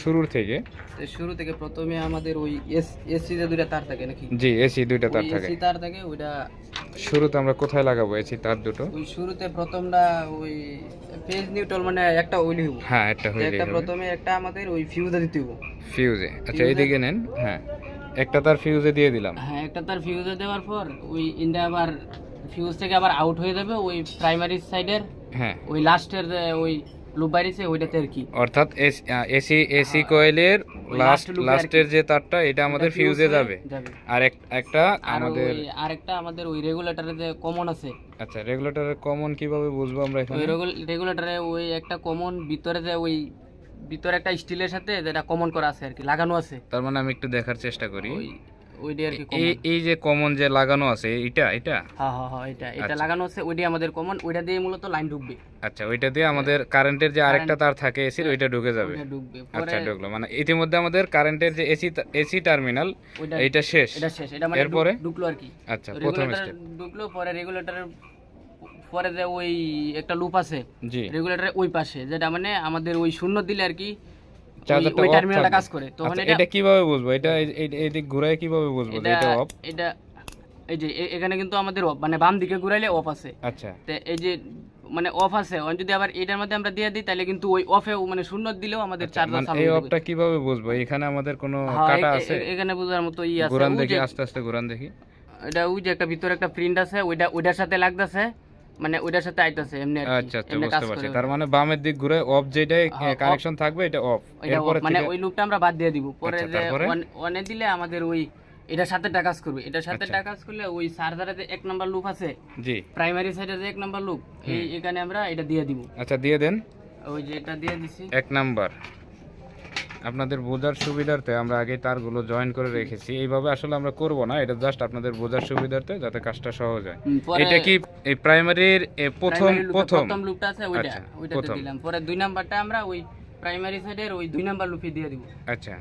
শুরুর থেকে? শুরু থেকে প্রথমে আমাদের ওই এসি যে দুইটা তার থাকে নাকি? জি এসি দুইটা তার থাকে। এসি তার থাকে ওইটা শুরুতে আমরা কোথায় লাগাবো এসি তার দুটো? ওই শুরুতে প্রথমটা ওই ফেজ নিউট্রাল মানে একটা ওইলি হইব। হ্যাঁ একটা হয়ে একটা প্রথমে একটা আমাদের ওই ফিউজে দিতে হইব। ফিউজে আচ্ছা এইদিকে নেন। হ্যাঁ। একটা তার ফিউজে দিয়ে দিলাম। হ্যাঁ একটা তার ফিউজে দেওয়ার পর ওই ইন্ডা আবার ফিউজ থেকে আবার আউট হয়ে যাবে ওই প্রাইমারি সাইডের হ্যাঁ। ওই লাস্টের ওই লুপ বাইরেছে ওইটাতে আর কি। অর্থাৎ এসি এসি কয়েলের লাস্ট লাস্টের যে তারটা এটা আমাদের ফিউজে যাবে। আর একটা আমাদের আমাদের ওই রেগুলেটরে যে কমন আছে। আচ্ছা রেগুলেটরের কমন কীভাবে বুঝব আমরা এখানে? রেগুলেটরে ওই একটা কমন ভিতরে যে ওই ভিতরে একটা স্টিলের সাথে যেটা কমন করা আছে আর কি লাগানো আছে। তার মানে আমি একটু দেখার চেষ্টা করি। ওই ওইটা আর কি এই এই যে কমন যে লাগানো আছে এটা এটা হ্যাঁ হ্যাঁ হ্যাঁ এটা এটা আচ্ছা। লাগানো আছে ওইটাই আমাদের কমন ওইটা দিয়ে মূলত লাইন ঢুকবে। আচ্ছা ওইটা দিয়ে আমাদের কারেন্টের যে আরেকটা তার থাকে এসির ওইটা ঢুকে যাবে। আচ্ছা ঢুকলো। মানে ইতিমধ্যে আমাদের কারেন্টের যে এসি এসি টার্মিনাল এইটা শেষ। এটা শেষ এটা মানে এরপরে? ঢুকলো আর কি। আচ্ছা প্রথম স্টেপ ঢুকলো পরে রেগুলেটরের পরে যে ওই একটা লুপ আছে রেগুলেটরের ওই পাশে যেটা মানে আমাদের ওই শূন্য দিলে আর কি চার্জারটা ওই টার্মিনালটা কাজ করে। তখন আচ্ছা, এটা এটা কীভাবে বুঝব? এটা এই- এই- ঘুরায় কীভাবে বুঝব এটা এটা অফ এটা এই যে এখানে কিন্তু আমাদের অফ মানে বাম দিকে ঘুরাইলে অফ আছে। আচ্ছা। তো এই যে মানে অফ আছে। অন যদি আবার এটার মধ্যে আমরা দিয়ে দিই তাহলে কিন্তু ওই অফে মানে শূন্য দিলেও আমাদের চার্জার মানে চালু এই অফটা কীভাবে বুঝব? এখানে আমাদের কোনো হ্যাঁ, কাটা আছে? এখানে বোঝার মতো ই আছে। ঘুরান দেখি আস্তে আস্তে ঘুরান দেখি। এটা ওই যে একটা ভিতরে একটা প্রিন্ট আছে ওইটা ওইটার সাথে লাগতেছে। মানে ওইটার সাথে আইতাছে এমনি আচ্ছা আচ্ছা বুঝতে পারছি। তার মানে বামের দিক ঘুরে অফ হ্যাঁ, কানেকশন থাকবে এটা অফ এরপরে মানে ওই লুপটা আমরা বাদ দিয়ে দিব। পরে আচ্ছা, যে তারপরে? অনে দিলে আমাদের ওই এটার সাথে কাজ করবে। এটার সাথে আচ্ছা। কাজ করলে ওই চার্জারে যে এক নাম্বার লুপ আছে জি। প্রাইমারি সাইডে যে এক নাম্বার লুপ এই এখানে আমরা এটা দিয়ে দিব। আচ্ছা দিয়ে দেন। ওই যে এটা দিয়ে দিছি। এক নাম্বার আপনাদের বোঝার সুবিধার্থে আমরা আগে তারগুলো জয়েন করে রেখেছি। এইভাবে আসলে আমরা করব না এটা জাস্ট আপনাদের বোঝার সুবিধার্থে যাতে কাজটা সহজ হয়। এটা কি এই প্রাইমারির প্রথম প্রথম প্রথম লুপটা আছে ওইটা আচ্ছা, ওইটাতে দিলাম। পরে দুই নাম্বারটা আমরা ওই প্রাইমারি সাইডের ওই দুই নাম্বার লুপে দিয়ে দিব। আচ্ছা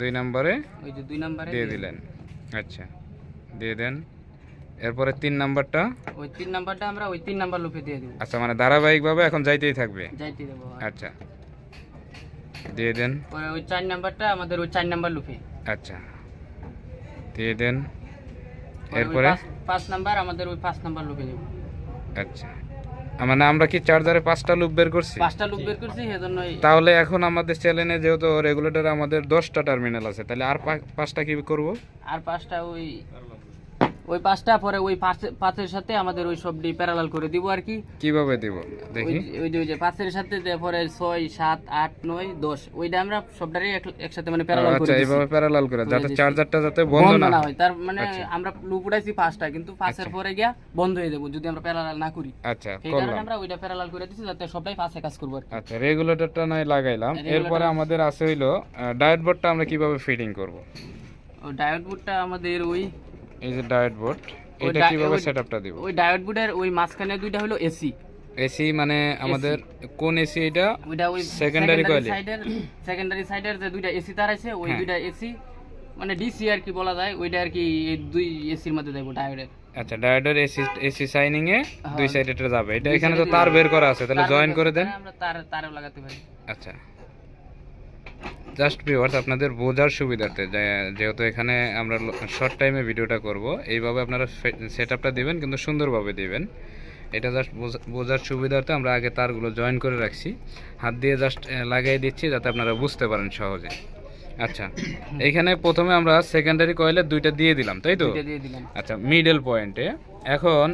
দুই নম্বরে ওই যে দুই নাম্বারে দিয়ে দিলেন। আচ্ছা দিয়ে দেন। এরপরে তিন নাম্বারটা? ওই তিন নাম্বারটা আমরা ওই তিন নাম্বার লুপে দিয়ে দিব। আচ্ছা মানে ধারাবাহিকভাবে এখন যাইতেই থাকবে। যাইতে দেবো আচ্ছা। দিয়ে দেন। পরে ওই চার নাম্বারটা আমাদের ওই চার নাম্বার লুপে। আচ্ছা। দিয়ে দেন। পরে এরপরে? পাঁচ- নাম্বার আমাদের ওই পাঁচ নাম্বার লুপে দেবো আচ্ছা। মানে আমরা কি চার্জারে পাঁচটা লুপ বের করছি? পাঁচটা লুপ বের করছি সেজন্য তাহলে এখন আমাদের চ্যানেলে যেহেতু রেগুলেটর আমাদের দশটা টার্মিনাল আছে তাহলে আর পাঁচটা কি করব? আর পাঁচটা ওই ওই পাঁচটা পরে ওই পাঁচে- পাঁচের সাথে আমাদের ওই সবটি প্যারালাল করে দিব আর কি। কীভাবে দিব? দেখি। ওই- যে ওই যে পাঁচের সাথে তারপরে ছয় সাত আট নয় দশ ওইটা আমরা সবটারই একসাথে মানে প্যারালাল করে আচ্ছা এইভাবে প্যারালাল করে যাতে চার্জারটা যাতে বন্ধ না হয়। তার মানে আচ্ছা। আমরা লুপ উঠাইছি পাঁচটা কিন্তু পাঁচের পরে গিয়া বন্ধ হয়ে যাব যদি আমরা প্যারালাল না করি। আচ্ছা সেই কারণে আমরা ওইটা প্যারালাল করে দিছি যাতে সবটাই পাশে কাজ করব। আচ্ছা রেগুলেটরটা নয় লাগাইলাম। এরপরে আমাদের আছে হইল ডায়েট বোর্ডটা আমরা কীভাবে ফিটিং করব? ডায়োড বুটটা আমাদের ওই এই যে ডায়েট বোর্ড এটা কীভাবে সেটআপটা দিব? ওই ডায়োড বুটের ওই মাঝখানে দুইটা হলো এসি এসি মানে আমাদের কোন এসি এটা? ওইটা ওই এ? সাইডের সেকেন্ডারি সাইডের যে দুইটা এসি তার আছে ওই হ্যাঁ। দুইটা এসি মানে ডিসি আর কি বলা যায় ওইটা আর কি এই দুই এসির মধ্যে দেবো ডায়োডের আচ্ছা ডায়োডের এসি এসি সাইনিং এ দুই সাইডে এটা যাবে। এটা এখানে তো তার বের করা আছে তাহলে জয়েন করে দেন। আমরা তার তারও লাগাতে পারি। আচ্ছা। জাস্ট ভিউয়ার্স আপনাদের বোঝার সুবিধার্থে যেহেতু এখানে আমরা শর্ট টাইমে ভিডিওটা করব, এইভাবে আপনারা সেট আপটা দেবেন, কিন্তু সুন্দরভাবে দেবেন। এটা জাস্ট বোঝার সুবিধার্থে আমরা আগে তারগুলো জয়েন করে রাখছি। হাত দিয়ে জাস্ট লাগিয়ে দিচ্ছি, যাতে আপনারা বুঝতে পারেন সহজে। আচ্ছা। এইখানে প্রথমে আমরা সেকেন্ডারি কয়েলের দুইটা দিয়ে দিলাম তাই তো? আচ্ছা মিডল পয়েন্টে এখন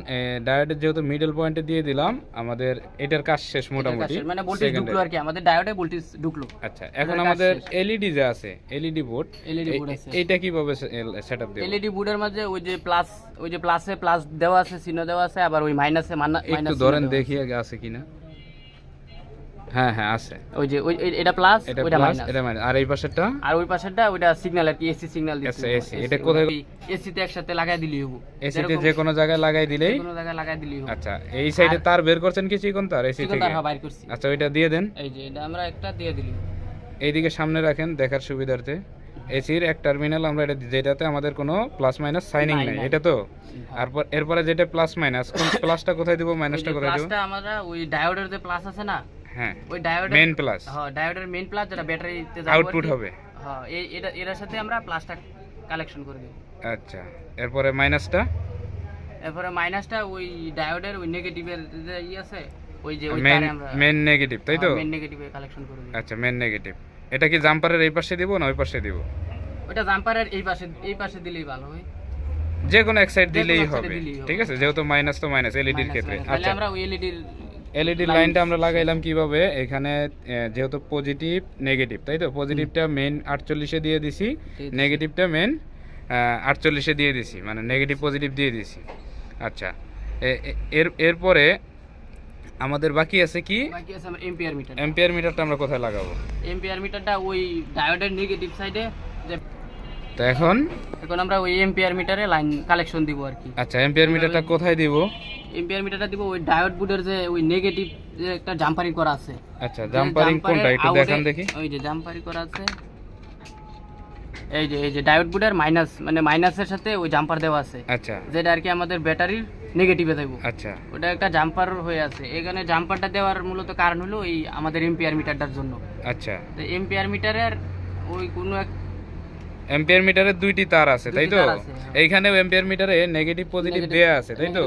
ডায়োডের যেহেতু মিডল পয়েন্টে দিয়ে দিলাম আমাদের এটার কাজ শেষ মোটামুটি। মানে ভোল্টেজ ঢুকলো আর কি আমাদের ডায়োডে ভোল্টেজ ঢুকলো। আচ্ছা এখন আমাদের। এলইডি যে আছে এলইডি বোর্ড এলইডি বোর্ড আছে। এইটা কীভাবে সেটআপ দেব? এলইডি বোর্ডের মাঝে ওই যে প্লাস ওই যে প্লাসে প্লাস দেওয়া আছে চিহ্ন দেওয়া আছে আবার ওই মাইনাসে মাইনাস একটু ধরেন দেখি আগে আছে কিনা। হ্যাঁ হ্যাঁ আছে। ওই যে ওই এটা প্লাস ওইটা মাইনাস এটা মাইনাস আর এই পাশেরটা? আর ওই পাশেরটা ওইটা সিগন্যাল আর কি এসি সিগন্যাল দিচ্ছে। AC এটা কোথায়- এসিতে একসাথে লাগাই দিলেই হব। এসিতে যে কোনো জায়গায় লাগাই দিলেই কোনো জায়গায় লাগাই দিলেই হব। আচ্ছা এই সাইডে তার বের করছেন কি চিকন তার এসি থেকে? তার হ্যাঁ, বাইর করছি। আচ্ছা ওইটা দিয়ে দেন। এই যে এটা আমরা একটা দিয়ে দিলি এইদিকে সামনে রাখেন দেখার সুবিধার্থে। এসির এক টার্মিনাল আমরা এটা যেটাতে আমাদের কোনো প্লাস মাইনাস সাইনিং নাই। এটা তো? আর এরপরে যেটা প্লাস মাইনাস কোন প্লাসটা কোথায় দিব মাইনাসটা কোথায় দিব? প্লাসটা আমরা ওই ডায়োডের যে প্লাস আছে না হ্যাঁ ওই ডায়োডের মেন প্লাস হ্যাঁ ডায়োডের মেইন প্লাস যেটা ব্যাটারিতে আউটপুট হবে। হ্যাঁ এটা এটার সাথে আমরা প্লাসটা কালেকশন করে দিই। আচ্ছা এরপরে মাইনাসটা এরপরে মাইনাসটা ওই ডায়োডের ওই নেগেটিভের যে ই আছে ওই যে ওই তারে আমরা মেন নেগেটিভ তাই তো? মেন নেগেটিভে কালেকশন করে দিই। আচ্ছা মেন নেগেটিভ এটা কি জাম্পারের এই পাশে দিব না ওই পাশে দিব? ওটা জাম্পারের এই পাশে এই পাশে দিলেই ভালো হয়। যে কোনো এক সাইড দিলেই হবে। ঠিক আছে যেহেতু মাইনাস তো মাইনাস এলইডির Minus ক্ষেত্রে। আচ্ছা। আমরা ওই এলইডির এলইডি লাইনটা আমরা লাগাইলাম কীভাবে? এখানে যেহেতু পজিটিভ নেগেটিভ তাই তো? পজিটিভটা মেন আটচল্লিশে দিয়ে দিছি দিয়ে দিছি। নেগেটিভটা মেন আটচল্লিশে দিয়ে দিছি মানে নেগেটিভ পজিটিভ দিয়ে দিছি। আচ্ছা এর এরপরে আমাদের বাকি আছে কি? বাকি আছে আমরা এম্পিয়ার মিটার এম্পিয়ার মিটারটা আমরা কোথায় লাগাবো? এম্পিয়ার মিটারটা ওই ডায়োডের নেগেটিভ সাইডে যে তো এখন? এখন আমরা ওই এম্পিয়ার মিটারে লাইন কালেকশন দিব আর কি। আচ্ছা এম্পিয়ার মিটারটা কোথায় দিব? এম্পিয়ার মিটারটা দিব ওই ডায়োড বুডের যে ওই নেগেটিভ যে একটা জাম্পারিং করা আছে। আচ্ছা জাম্পারিং কোনটা? একটু দেখান দেখি। ওই যে জাম্পারিং করা আছে। এই যে এই যে ডায়োড বুডের মাইনাস মানে মাইনাসের সাথে ওই জাম্পার দেওয়া আছে। আচ্ছা। যেটা আর কি আমাদের ব্যাটারির নেগেটিভে দেবো। আচ্ছা। ওটা একটা জাম্পার হয়ে আছে। এখানে জাম্পারটা দেওয়ার মূলত কারণ হলো এই আমাদের এম্পিয়ার মিটারটার জন্য। আচ্ছা। তো এম্পিয়ার মিটারের ওই কোনো এক এম্পিয়ার মিটারে দুইটি তার আছে তাই তো? হ্যাঁ। এইখানেও এম্পিয়ার মিটারে নেগেটিভ পজিটিভ দেয়া আছে তাই তো?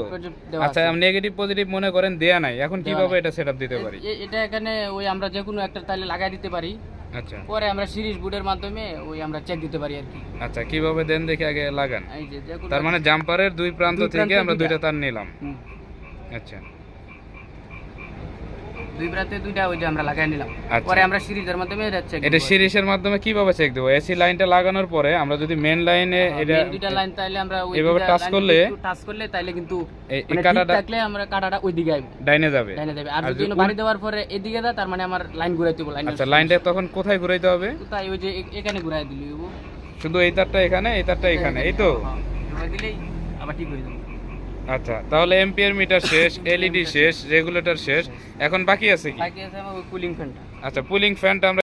আচ্ছা। নেগেটিভ পজিটিভ মনে করেন দেয়া নাই এখন কীভাবে। এটা সেটআপ দিতে পারি? এটা এখানে ওই আমরা যে কোনো একটা তাহলে লাগাই দিতে পারি। আচ্ছা। পরে আমরা সিরিজ বুডের মাধ্যমে ওই আমরা চেক দিতে পারি আর কি। আচ্ছা কীভাবে দেন দেখে আগে লাগান। এই যে যে তার মানে জাম্পারের দুই প্রান্ত থেকে আমরা। দুইটা। তার নিলাম। আচ্ছা। দুই প্রান্তে দুইটা ওই যে আমরা লাগাই নিলাম। আচ্ছা। পরে আমরা সিরিজের মাধ্যমে এটা চেক এটা সিরিজের মাধ্যমে কীভাবে চেক দেবো? এসি লাইনটা লাগানোর পরে আমরা যদি মেন লাইনে এটা দুইটা লাইন তাইলে আমরা এভাবে দুইটা করলে টাচ করলে তাইলে কিন্তু এই- মানে কাঁটাটা- থাকলে আমরা কাটাটা ওই দিকে ডাইনে যাবে। লাইনে দেবে আর যদি বাড়ি দেওয়ার পরে এদিকে দেয় তার মানে আমার লাইন ঘুরাইতে হবে লাইন আচ্ছা লাইনটা তখন কোথায় ঘুরাইতে হবে? কোথায়? ওই যে এখানে ঘুরাই দিলি শুধু এই তারটা এখানে এই তারটা এখানে এই তো? হ্যাঁ, ঘুরাই দিলেই আবার ঠিক হয়ে যাবে। আচ্ছা তাহলে এমপিয়ার মিটার শেষ এলইডি শেষ রেগুলেটর শেষ। এখন বাকি আছে কি? বাকি আছে আমার কুলিং ফ্যানটা আচ্ছা কুলিং ফ্যানটা আমরা